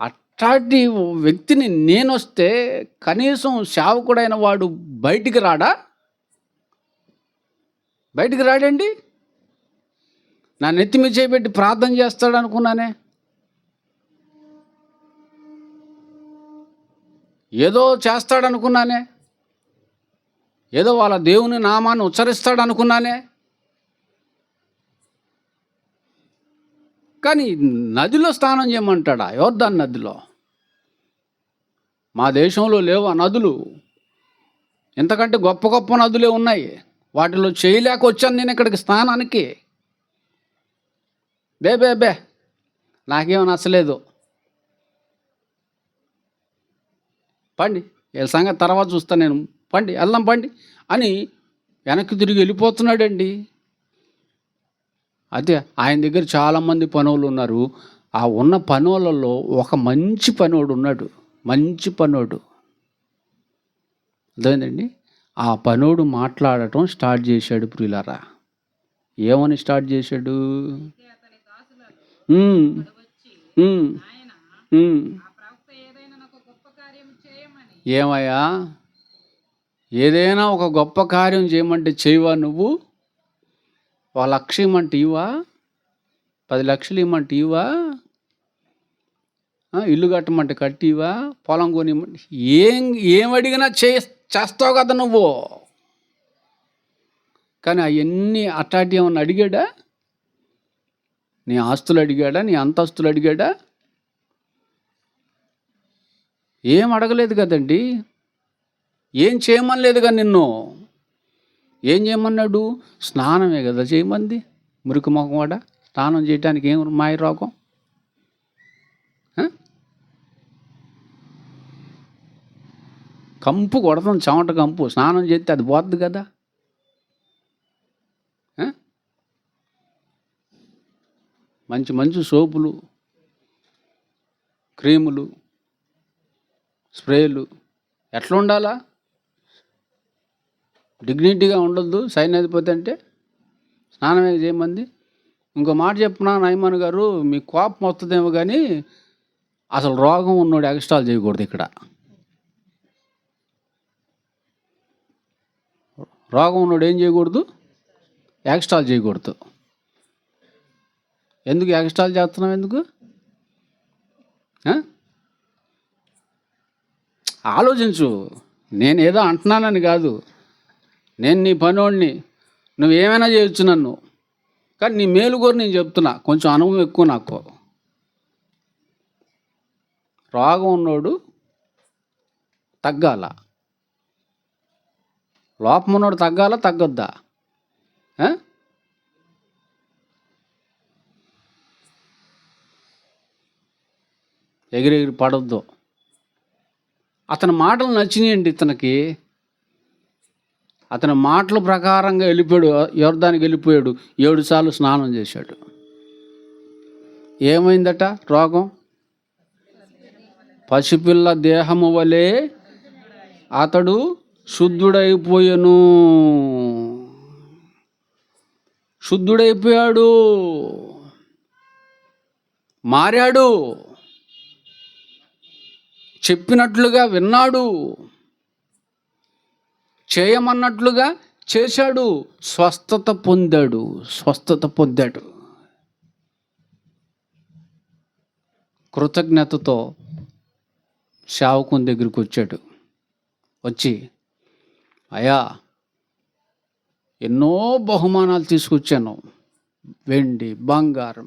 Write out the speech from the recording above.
అట్లాంటి వ్యక్తిని నేను వస్తే కనీసం సేవకుడైన వాడు బయటికి రాడా? బయటికి రాడండి? నా నెత్తి మీద చేపెట్టి ప్రార్థన చేస్తాడు అనుకున్నానే ఏదో చేస్తాడనుకున్నానే. ఏదో వాళ్ళ దేవుని నామాన్ని ఉచ్చరిస్తాడు కానీ నదిలో స్నానం చేయమంటాడా? యోర్ధన్ నదిలో? మా దేశంలో లేవు ఆ నదులు. ఎంతకంటే గొప్ప గొప్ప నదులే ఉన్నాయి. వాటిలో చేయలేక వచ్చాను నేను ఇక్కడికి స్నానానికి. బే బే బే. నాకేమో నచ్చలేదు. పండి వీళ్ళ సంగతి తర్వాత చూస్తాను నేను. పండి వెళ్దాం పండి అని వెనక్కి తిరిగి వెళ్ళిపోతున్నాడండి. అదే ఆయన దగ్గర చాలామంది పనులు ఉన్నారు ఆ ఉన్న పనులలో ఒక మంచి పనోడు ఉన్నాడు. మంచి పనోడు అర్థమైందండి? ఆ పనోడు మాట్లాడటం స్టార్ట్ చేశాడు ప్రియులారా. ఏమని స్టార్ట్ చేశాడు. ఏమయ్యా? ఏదైనా ఒక గొప్ప కార్యం చేయమంటే చేయవా నువ్వు? ఒక లక్ష ఇవ్వమంటే ఇవా పది లక్షలు ఇవ్వమంటే ఇవా ఇల్లు కట్టమంటే కట్టివా పొలం కొని ఏం ఏం అడిగినా చే చేస్తావు కదా నువ్వు. కానీ అవన్నీ అట్లాంటి ఏమన్నా అడిగాడా? నీ ఆస్తులు అడిగాడా? నీ అంతస్తులు అడిగాడా? ఏం అడగలేదు కదండి? ఏం చేయమనలేదుగా నిన్ను? ఏం చేయమన్నాడు? స్నానమే కదా చేయమంది? మురికి మొఖం కూడా స్నానం చేయటానికి ఏం మాయ రోగం? కంపు కొడతాం చెమట కంపు. స్నానం చేస్తే అది పోద్ది కదా? మంచి మంచి సోపులు క్రీములు స్ప్రేలు. ఎట్లా ఉండాలా? డిగ్నిటీగా ఉండొద్దు సైన్యాధిపతి అంటే స్నానం చేయమంది. ఇంకో మాట చెప్పునా నయమన్ గారు మీ కోపం వస్తుందేమో కానీ అసలు రోగం ఉన్నోడు ఎక్స్ట్రాల్ చేయకూడదు ఇక్కడ. రోగం ఉన్నోడు ఏం చేయకూడదు? ఎక్స్ట్రాల్ చేయకూడదు. ఎందుకు ఎక్స్ట్రాల్ చేస్తున్నాం ఎందుకు? ఆలోచించు. నేను ఏదో అంటున్నానని కాదు. నేను నీ పనోడిని. నువ్వు ఏమైనా చేయొచ్చు నన్ను. కానీ నీ మేలు కోరి నేను చెప్తున్నా. కొంచెం అనుభవం ఎక్కువ నాకు. రోగం ఉన్నోడు తగ్గాల. లోపం ఉన్నోడు తగ్గాల తగ్గొద్దా? ఎగిరెగిరి పడొద్దు. అతని మాటలు నచ్చినాయండి ఇతనికి. అతని మాటల ప్రకారంగా వెళ్ళిపోయాడు యోర్ధానికి వెళ్ళిపోయాడు. ఏడు సార్లు స్నానం చేశాడు. ఏమైందట రోగం? పసిపిల్ల దేహము వలె అతడు శుద్ధుడైపోయాను. శుద్ధుడైపోయాడు. మారాడు. చెప్పినట్లుగా విన్నాడు. చేయమన్నట్లుగా చేశాడు. స్వస్థత పొందాడు. స్వస్థత పొందాడు. కృతజ్ఞతతో శావకుని దగ్గరికి వచ్చాడు. వచ్చి అయా ఎన్నో బహుమానాలు తీసుకొచ్చాను. వెండి బంగారం